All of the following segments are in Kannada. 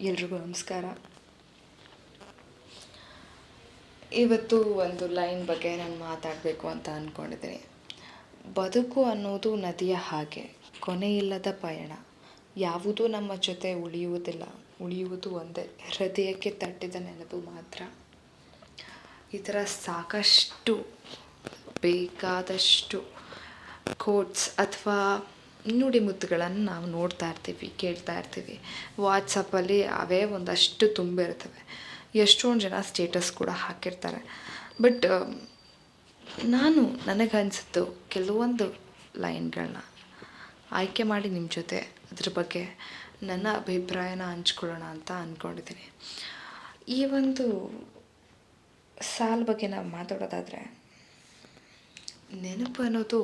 ಎಲ್ರಿಗೂ ನಮಸ್ಕಾರ. ಇವತ್ತು ಒಂದು ಲೈನ್ ಬಗ್ಗೆ ನಾನು ಮಾತಾಡಬೇಕು ಅಂತ ಅಂದ್ಕೊಂಡಿದ್ದೀನಿ ಬದುಕು ಅನ್ನೋದು ನದಿಯ ಹಾಗೆ ಕೊನೆಯಿಲ್ಲದ ಪಯಣ. ಯಾವುದೂ ನಮ್ಮ ಜೊತೆ ಉಳಿಯುವುದಿಲ್ಲ, ಉಳಿಯುವುದು ಒಂದೇ, ಹೃದಯಕ್ಕೆ ತಟ್ಟಿದ ನೆನಪು ಮಾತ್ರ. ಈ ಥರ ಸಾಕಷ್ಟು ಬೇಕಾದಷ್ಟು ಕೋಟ್ಸ್ ಅಥವಾ ನುಡಿಮುತ್ತುಗಳನ್ನು ನಾವು ನೋಡ್ತಾ ಇರ್ತೀವಿ, ಕೇಳ್ತಾ ಇರ್ತೀವಿ. ವಾಟ್ಸಪ್ಪಲ್ಲಿ ಅವೇ ಒಂದಷ್ಟು ತುಂಬಿರ್ತವೆ ಎಷ್ಟೊಂದು ಜನ ಸ್ಟೇಟಸ್ ಕೂಡ ಹಾಕಿರ್ತಾರೆ. ಬಟ್ ನಾನು ನನಗನ್ಸಿದ್ದು ಕೆಲವೊಂದು ಲೈನ್ಗಳನ್ನ ಆಯ್ಕೆ ಮಾಡಿ ನಿಮ್ಮ ಜೊತೆ ಅದ್ರ ಬಗ್ಗೆ ನನ್ನ ಅಭಿಪ್ರಾಯನ ಹಂಚ್ಕೊಳ್ಳೋಣ ಅಂತ ಅಂದ್ಕೊಂಡಿದ್ದೀನಿ ಈ ಒಂದು ಸಾಲ ಬಗ್ಗೆ ನಾವು ಮಾತಾಡೋದಾದರೆ ನೆನಪು ಅನ್ನೋದು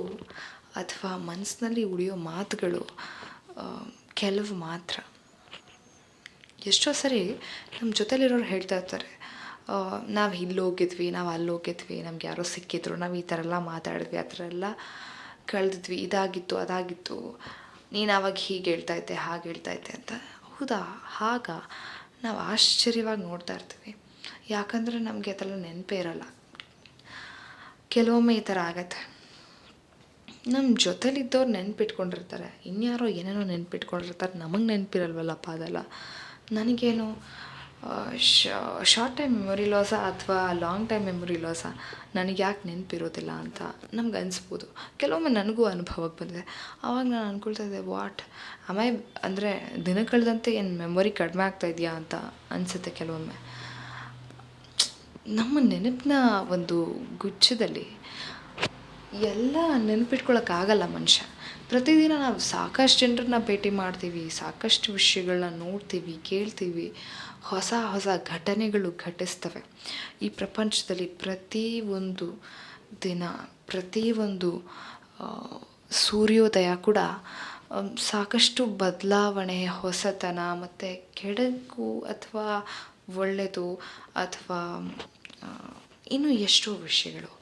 ಅಥವಾ ಮನಸ್ಸಿನಲ್ಲಿ ಉಳಿಯೋ ಮಾತುಗಳು ಕೆಲವು ಮಾತ್ರ. ಎಷ್ಟೋ ಸರಿ ನಮ್ಮ ಜೊತೆಲಿರೋರು ಹೇಳ್ತಾ ಇರ್ತಾರೆ ನಾವು ಇಲ್ಲಿ ಹೋಗಿದ್ವಿ, ನಾವು ಅಲ್ಲಿ ಹೋಗಿದ್ವಿ, ನಮ್ಗೆ ಯಾರೋ ಸಿಕ್ಕಿದ್ರು, ನಾವು ಈ ಥರ ಎಲ್ಲ ಮಾತಾಡಿದ್ವಿ, ಆ ಥರ ಎಲ್ಲ ಕಳೆದಿದ್ವಿ, ಇದಾಗಿತ್ತು, ಅದಾಗಿತ್ತು, ನೀನು ಆವಾಗ ಹೀಗೆ ಹೇಳ್ತಾ ಇದ್ದೆ, ಹಾಗೆ ಹೇಳ್ತಾ ಇದ್ದೆ ಅಂತ. ಹೌದಾ? ಆಗ ನಾವು ಆಶ್ಚರ್ಯವಾಗಿ ನೋಡ್ತಾ ಇರ್ತೀವಿ. ಯಾಕಂದರೆ ನಮಗೆ ಅದೆಲ್ಲ ನೆನಪೇ ಇರಲ್ಲ. ಕೆಲವೊಮ್ಮೆ ಈ ಥರ ಆಗತ್ತೆ. ನಮ್ಮ ಜೊತೆಲಿದ್ದವ್ರು ನೆನ್ಪಿಟ್ಕೊಂಡಿರ್ತಾರೆ. ಇನ್ಯಾರೋ ಏನೇನೋ ನೆನ್ಪಿಟ್ಕೊಂಡಿರ್ತಾರೆ. ನಮಗೆ ನೆನಪಿರಲ್ವಲ್ಲಪ್ಪ ಅದೆಲ್ಲ. ನನಗೇನು ಶಾರ್ಟ್ ಟೈಮ್ ಮೆಮೊರಿ ಲಾಸ ಅಥವಾ ಲಾಂಗ್ ಟೈಮ್ ಮೆಮೊರಿ ಲಾಸಾ ನನಗೆ ಯಾಕೆ ನೆನಪಿರೋದಿಲ್ಲ ಅಂತ ನಮ್ಗೆ ಅನಿಸ್ಬೋದು. ಕೆಲವೊಮ್ಮೆ ನನಗೂ ಅನುಭವಕ್ಕೆ ಬಂದಿದೆ. ಆವಾಗ ನಾನು ಅನ್ಕೊಳ್ತಾ ಇದ್ದೆ, ವಾಟ್? ಅಮೈ ಅಂದರೆ ದಿನ ಕಳೆದಂತೆ ಏನು ಮೆಮೊರಿ ಕಡಿಮೆ ಆಗ್ತಾ ಇದೆಯಾ? ಅಂತ ಅನಿಸುತ್ತೆ ಕೆಲವೊಮ್ಮೆ. ನಮ್ಮ ನೆನಪಿನ ಒಂದು ಗುಚ್ಛದಲ್ಲಿ ಎಲ್ಲ ನೆನಪಿಟ್ಕೊಳ್ಳೋಕ್ಕಾಗಲ್ಲ ಮನುಷ್ಯ. ಪ್ರತಿದಿನ ನಾವು ಸಾಕಷ್ಟು ಜನರನ್ನ ಭೇಟಿ ಮಾಡ್ತೀವಿ, ಸಾಕಷ್ಟು ವಿಷಯಗಳನ್ನ ನೋಡ್ತೀವಿ, ಕೇಳ್ತೀವಿ. ಹೊಸ ಹೊಸ ಘಟನೆಗಳು ಘಟಿಸ್ತವೆ. ಈ ಪ್ರಪಂಚದಲ್ಲಿ ಪ್ರತಿ ಒಂದು ದಿನ, ಪ್ರತಿ ಒಂದು ಸೂರ್ಯೋದಯ ಕೂಡ ಸಾಕಷ್ಟು ಬದಲಾವಣೆ, ಹೊಸತನ ಮತ್ತು ಕೆಡಕು ಅಥವಾ ಒಳ್ಳೆಯದು ಅಥವಾ ಇನ್ನೂ ಎಷ್ಟೋ ವಿಷಯಗಳು.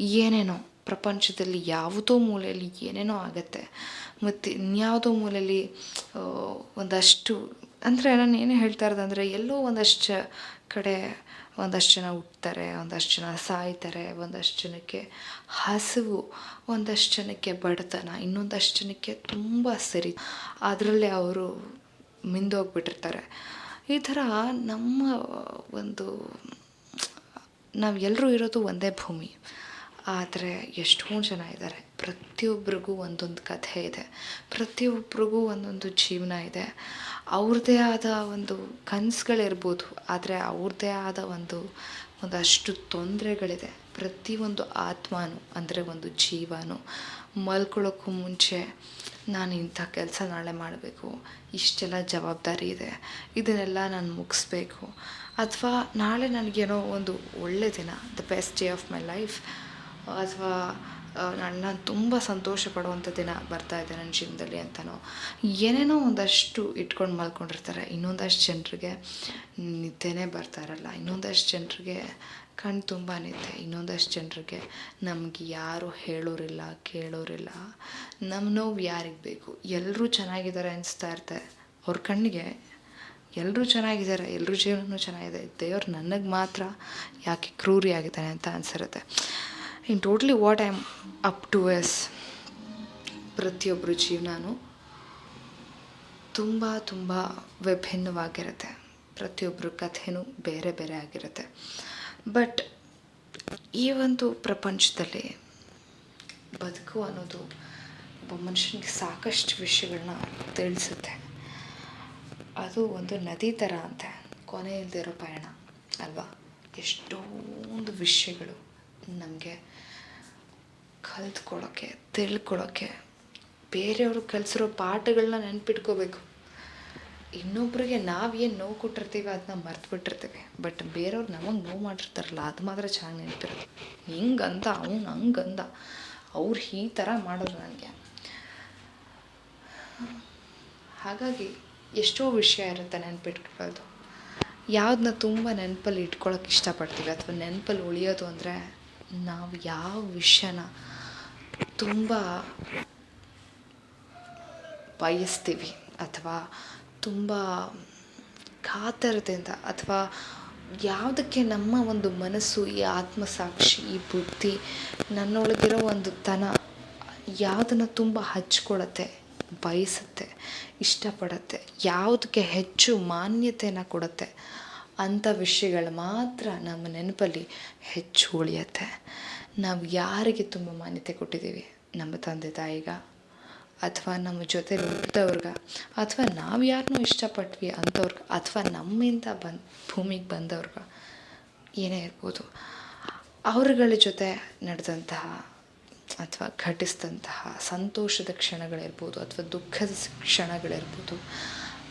ಏನೇನೋ. ಪ್ರಪಂಚದಲ್ಲಿ ಯಾವುದೋ ಮೂಲೆಯಲ್ಲಿ ಏನೇನೋ ಆಗತ್ತೆ. ಮತ್ತು ಇನ್ಯಾವುದೋ ಮೂಲೆಯಲ್ಲಿ ಒಂದಷ್ಟು, ಅಂದರೆ ನಾನು ಏನು ಹೇಳ್ತಾ ಇರೋದಂದರೆ ಎಲ್ಲೋ ಒಂದಷ್ಟು ಕಡೆ ಒಂದಷ್ಟು ಜನ ಹುಟ್ತಾರೆ, ಒಂದಷ್ಟು ಜನ ಸಾಯ್ತಾರೆ, ಒಂದಷ್ಟು ಜನಕ್ಕೆ ಹಸಿವು, ಒಂದಷ್ಟು ಜನಕ್ಕೆ ಬಡತನ, ಇನ್ನೊಂದಷ್ಟು ಜನಕ್ಕೆ ತುಂಬ ಸರಿ. ಅದರಲ್ಲೇ ಅವರು ಮಿಂದೋಗ್ಬಿಟ್ಟಿರ್ತಾರೆ. ಈ ಥರ ನಮ್ಮ ಒಂದು, ನಾವು ಎಲ್ಲರೂ ಇರೋದು ಒಂದೇ ಭೂಮಿ. ಆದರೆ ಎಷ್ಟೋ ಜನ ಇದ್ದಾರೆ. ಪ್ರತಿಯೊಬ್ಬರಿಗೂ ಒಂದೊಂದು ಕಥೆ ಇದೆ. ಪ್ರತಿಯೊಬ್ಬರಿಗೂ ಒಂದೊಂದು ಜೀವನ ಇದೆ. ಅವ್ರದ್ದೇ ಆದ ಒಂದು ಕನಸುಗಳಿರ್ಬೋದು, ಆದರೆ ಅವ್ರದ್ದೇ ಆದ ಒಂದು, ಒಂದಷ್ಟು ತೊಂದರೆಗಳಿದೆ. ಪ್ರತಿಯೊಂದು ಆತ್ಮನೂ, ಅಂದರೆ ಒಂದು ಜೀವನೂ ಮಲ್ಕೊಳ್ಳೋಕ್ಕೂ ಮುಂಚೆ ನಾನು ಇಂಥ ಕೆಲಸ ನಾಳೆ ಮಾಡಬೇಕು. ಇಷ್ಟೆಲ್ಲ ಜವಾಬ್ದಾರಿ ಇದೆ. ಇದನ್ನೆಲ್ಲ ನಾನು ಮುಗಿಸ್ಬೇಕು. ಅಥವಾ ನಾಳೆ ನನಗೇನೋ ಒಂದು ಒಳ್ಳೆ ದಿನ the best day of my life ಅಥವಾ ನಾನು ನಾನು ತುಂಬ ಸಂತೋಷ ಪಡುವಂಥ ದಿನ ಬರ್ತಾ ಇದೆ ನನ್ನ ಜೀವನದಲ್ಲಿ ಅಂತನೋ, ಏನೇನೋ ಒಂದಷ್ಟು ಇಟ್ಕೊಂಡು ಮಲ್ಕೊಂಡಿರ್ತಾರೆ. ಇನ್ನೊಂದಷ್ಟು ಜನರಿಗೆ ನಿದ್ದೆನೇ ಬರ್ತಾ ಇರಲ್ಲ. ಇನ್ನೊಂದಷ್ಟು ಜನರಿಗೆ ಕಣ್ಣು ತುಂಬ ನಿದ್ದೆ. ಇನ್ನೊಂದಷ್ಟು ಜನರಿಗೆ ನಮ್ಗೆ ಯಾರು ಹೇಳೋರಿಲ್ಲ, ಕೇಳೋರಿಲ್ಲ. ನಮ್ಮ ನೋವು ಯಾರಿಗೆ ಬೇಕು? ಎಲ್ಲರೂ ಚೆನ್ನಾಗಿದ್ದಾರೆ ಅನಿಸ್ತಾ ಇರ್ತೆ. ಅವ್ರ ಕಣ್ಣಿಗೆ ಎಲ್ಲರೂ ಚೆನ್ನಾಗಿದ್ದಾರೆ. ಎಲ್ಲರೂ ಜೀವನನೂ ಚೆನ್ನಾಗಿದೆ. ದೇವ್ರು ನನಗೆ ಮಾತ್ರ ಯಾಕೆ ಕ್ರೂರಿ ಆಗಿದ್ದಾನೆ ಅಂತ ಅನಿಸಿರುತ್ತೆ. In totally what I am up to is ಪ್ರತಿಯೊಬ್ಬರ ಜೀವನನೂ ತುಂಬ ತುಂಬ ವಿಭಿನ್ನವಾಗಿರುತ್ತೆ. ಪ್ರತಿಯೊಬ್ಬರ ಕಥೆನೂ ಬೇರೆ ಬೇರೆ ಆಗಿರುತ್ತೆ. ಬಟ್ ಈ ಒಂದು ಪ್ರಪಂಚದಲ್ಲಿ ಬದುಕು ಅನ್ನೋದು ಒಬ್ಬ ಮನುಷ್ಯನಿಗೆ ಸಾಕಷ್ಟು ವಿಷಯಗಳನ್ನ ತಿಳಿಸುತ್ತೆ. ಅದು ಒಂದು ನದಿ ಥರ ಅಂತೆ. ಕೊನೆ ಪಯಣ, ಅಲ್ವಾ? ಎಷ್ಟೊಂದು ವಿಷಯಗಳು. ನಮಗೆ ಕಲ್ತ್ಕೊಳ್ಳೋಕ್ಕೆ ತಿಳ್ಕೊಳ್ಳೋಕ್ಕೆ ಬೇರೆಯವರು ಕಲಿಸಿರೋ ಪಾಠಗಳನ್ನ ನೆನ್ಪಿಟ್ಕೋಬೇಕು. ಇನ್ನೊಬ್ರಿಗೆ ನಾವು ಏನು ನೋವು ಕೊಟ್ಟಿರ್ತೀವಿ ಅದನ್ನ ಮರ್ತ್ಬಿಟ್ಟಿರ್ತೀವಿ. ಬಟ್ ಬೇರೆಯವ್ರು ನಮಗೆ ನೋವು ಮಾಡಿರ್ತಾರಲ್ಲ, ಅದು ಮಾತ್ರ ಚೆನ್ನಾಗಿ ನೆನಪಿರೋದು ಹಿಂಗಂದ, ಅವ್ನು ಹಂಗಂದ, ಅವ್ರು ಈ ಥರ ಮಾಡೋರು ನನಗೆ. ಹಾಗಾಗಿ ಎಷ್ಟೋ ವಿಷಯ ಇರುತ್ತೆ ನೆನ್ಪಿಟ್ಕೊಳ್ಳೋದು ಯಾವುದನ್ನ ತುಂಬ ನೆನಪಲ್ಲಿ ಇಟ್ಕೊಳ್ಳೋಕೆ ಇಷ್ಟಪಡ್ತೀವಿ, ಅಥವಾ ನೆನಪಲ್ಲಿ ಉಳಿಯೋದು ಅಂದರೆ ನಾವು ಯಾವ ವಿಷಯನ ತುಂಬ ಬಯಸ್ತೀವಿ ಅಥವಾ ತುಂಬ ಕಾತರದಿಂದ ಅಥವಾ ಯಾವುದಕ್ಕೆ ನಮ್ಮ ಒಂದು ಮನಸ್ಸು, ಈ ಆತ್ಮಸಾಕ್ಷಿ, ಈ ಬುದ್ಧಿ ನನ್ನೊಳಗಿರೋ ಒಂದು ತನ ಯಾವುದನ್ನು ತುಂಬ ಹಚ್ಕೊಳತ್ತೆ, ಬಯಸುತ್ತೆ, ಇಷ್ಟಪಡುತ್ತೆ, ಯಾವುದಕ್ಕೆ ಹೆಚ್ಚು ಮಾನ್ಯತೆಯನ್ನು ಕೊಡುತ್ತೆ ಅಂಥ ವಿಷಯಗಳು ಮಾತ್ರ ನಮ್ಮ ನೆನಪಲ್ಲಿ ಹೆಚ್ಚು ಉಳಿಯುತ್ತೆ. ನಾವು ಯಾರಿಗೆ ತುಂಬ ಮಾನ್ಯತೆ ಕೊಟ್ಟಿದ್ದೀವಿ? ನಮ್ಮ ತಂದೆ ತಾಯಿಗ ಅಥವಾ ನಮ್ಮ ಜೊತೆ ಇದ್ದವ್ರಿಗ ಅಥವಾ ನಾವು ಯಾರನ್ನೂ ಇಷ್ಟಪಟ್ವಿ ಅಂಥವ್ರಿಗೆ ಅಥವಾ ನಮ್ಮಿಂದ ಬಂದು, ಭೂಮಿಗೆ ಬಂದವ್ರ್ಗೆ ಏನೇ ಇರ್ಬೋದು. ಅವ್ರಗಳ ಜೊತೆ ನಡೆದಂತಹ ಅಥವಾ ಘಟಿಸಿದಂತಹ ಸಂತೋಷದ ಕ್ಷಣಗಳಿರ್ಬೋದು ಅಥವಾ ದುಃಖದ ಕ್ಷಣಗಳಿರ್ಬೋದು.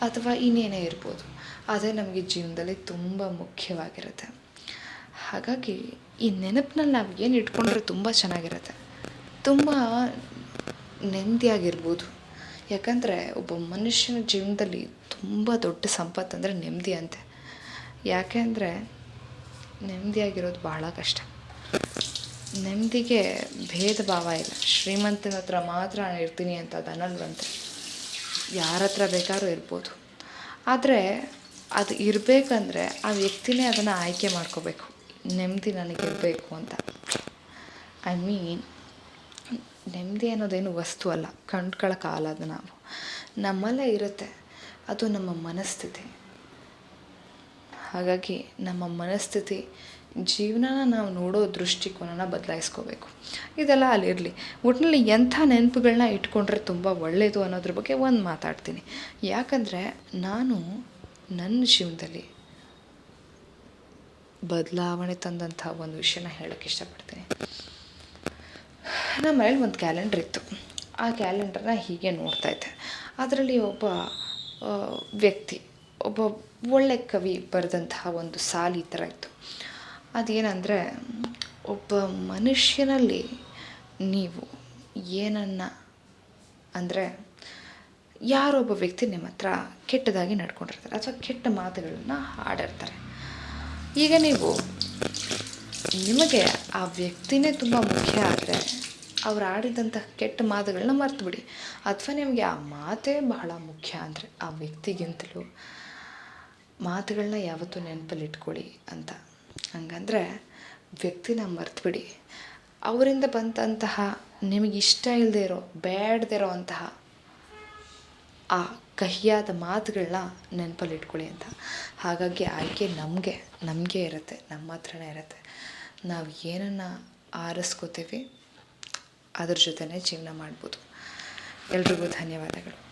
ಅಥವಾ ಇನ್ನೇನೇ ಇರ್ಬೋದು ಅದೇ ನಮಗೆ ಜೀವನದಲ್ಲಿ ತುಂಬ ಮುಖ್ಯವಾಗಿರುತ್ತೆ. ಹಾಗಾಗಿ ಈ ನೆನಪಿನಲ್ಲಿ ನಾವು ಏನು ಇಟ್ಕೊಂಡ್ರೆ ತುಂಬ ಚೆನ್ನಾಗಿರುತ್ತೆ. ತುಂಬ ನೆಮ್ಮದಿಯಾಗಿರ್ಬೋದು. ಯಾಕಂದರೆ ಒಬ್ಬ ಮನುಷ್ಯನ ಜೀವನದಲ್ಲಿ ತುಂಬ ದೊಡ್ಡ ಸಂಪತ್ತು ಅಂದರೆ ನೆಮ್ಮದಿ ಅಂತೆ. ಯಾಕೆ ಅಂದರೆ ನೆಮ್ಮದಿಯಾಗಿರೋದು ಬಹಳ ಕಷ್ಟ. ನೆಮ್ಮದಿಗೆ ಭೇದ ಭಾವ ಇಲ್ಲ. ಶ್ರೀಮಂತನ ಹತ್ರ ಮಾತ್ರ ನಾನು ಇರ್ತೀನಿ ಅಂತ ಅದು ಅನ್ನಲ್ವಂತೆ ಯಾರ ಹತ್ರ ಬೇಕಾದ್ರೂ ಇರ್ಬೋದು. ಆದರೆ ಅದು ಇರಬೇಕಂದ್ರೆ ಆ ವ್ಯಕ್ತಿನೇ ಅದನ್ನು ಆಯ್ಕೆ ಮಾಡ್ಕೋಬೇಕು. ನೆಮ್ಮದಿ ನನಗಿರಬೇಕು ಅಂತ. ಐ ಮೀನ್ ನೆಮ್ಮದಿ ಅನ್ನೋದೇನು ವಸ್ತು ಅಲ್ಲ. ಕಂಡ್ಕೊಳ್ಳೋಕ್ಕಾಗಲ್ಲ ಅದು ನಾವು. ನಮ್ಮಲ್ಲೇ ಇರುತ್ತೆ. ಅದು ನಮ್ಮ ಮನಸ್ಥಿತಿ. ಹಾಗಾಗಿ ನಮ್ಮ ಮನಸ್ಥಿತಿ ಜೀವನನ ನಾವು ನೋಡೋ ದೃಷ್ಟಿಕೋನನ ಬದಲಾಯಿಸ್ಕೋಬೇಕು. ಇದೆಲ್ಲ ಅಲ್ಲಿರಲಿ. ಒಟ್ಟಿನಲ್ಲಿ ಎಂಥ ನೆನಪುಗಳನ್ನ ಇಟ್ಕೊಂಡ್ರೆ ತುಂಬ ಒಳ್ಳೆಯದು ಅನ್ನೋದ್ರ ಬಗ್ಗೆ ಒಂದು ಮಾತಾಡ್ತೀನಿ. ಯಾಕಂದರೆ ನಾನು ನನ್ನ ಜೀವನದಲ್ಲಿ ಬದಲಾವಣೆ ತಂದಂಥ ಒಂದು ವಿಷಯನ ಹೇಳೋಕ್ಕೆ ಇಷ್ಟಪಡ್ತೀನಿ. ನಮ್ಮ ಮನೇಲಿ ಒಂದು ಕ್ಯಾಲೆಂಡರ್ ಇತ್ತು. ಆ ಕ್ಯಾಲೆಂಡರ್ನ ಹೀಗೆ ನೋಡ್ತಾ ಇದ್ದೆ. ಅದರಲ್ಲಿ ಒಬ್ಬ ವ್ಯಕ್ತಿ, ಒಬ್ಬ ಒಳ್ಳೆ ಕವಿ ಬರೆದಂತಹ ಒಂದು ಸಾಲು ಈ ಥರ ಇತ್ತು. ಅದೇನೆಂದರೆ, ಒಬ್ಬ ಮನುಷ್ಯನಲ್ಲಿ ನೀವು ಏನನ್ನು ಅಂದರೆ, ಯಾರೊಬ್ಬ ವ್ಯಕ್ತಿ ನಿಮ್ಮ ಹತ್ರ ಕೆಟ್ಟದಾಗಿ ನಡ್ಕೊಂಡಿರ್ತಾರೆ ಅಥವಾ ಕೆಟ್ಟ ಮಾತುಗಳನ್ನ ಆಡಿರ್ತಾರೆ ಈಗ ನೀವು ನಿಮಗೆ ಆ ವ್ಯಕ್ತಿನೇ ತುಂಬ ಮುಖ್ಯ ಆದರೆ, ಅವ್ರು ಆಡಿದಂಥ ಕೆಟ್ಟ ಮಾತುಗಳನ್ನ ಮರ್ತುಬಿಡಿ. ಅಥವಾ ನಿಮಗೆ ಆ ಮಾತೇ ಬಹಳ ಮುಖ್ಯ ಅಂದರೆ, ಆ ವ್ಯಕ್ತಿಗಿಂತಲೂ ಮಾತುಗಳನ್ನ ಯಾವತ್ತೂ ನೆನಪಲ್ಲಿ ಇಟ್ಕೊಳ್ಳಿ ಅಂತ. ಹಂಗಂದ್ರೆ ವ್ಯಕ್ತಿನ ಮರ್ತುಬಿಡಿ. ಅವರಿಂದ ಬಂದಂತಹ ನಿಮಗೆ ಇಷ್ಟ ಇಲ್ಲದೆ ಇರೋ ಬೇಡದೇ ಇರೋ ಅಂತಹ ಆ ಕಹಿಯಾದ ಮಾತುಗಳನ್ನ ನೆನಪಲ್ಲಿ ಇಟ್ಕೊಳ್ಳಿ ಅಂತ. ಹಾಗಾಗಿ ಆಯ್ಕೆ ನಮಗೆ ನಮಗೆ ಇರುತ್ತೆ, ನಮ್ಮ ಹತ್ರನೇ ಇರುತ್ತೆ. ನಾವು ಏನನ್ನು ಆರಿಸ್ಕೋತೀವಿ, ಅದ್ರ ಜೊತೆನೇ ಜೀವನ ಮಾಡ್ಬೋದು. ಎಲ್ರಿಗೂ ಧನ್ಯವಾದಗಳು.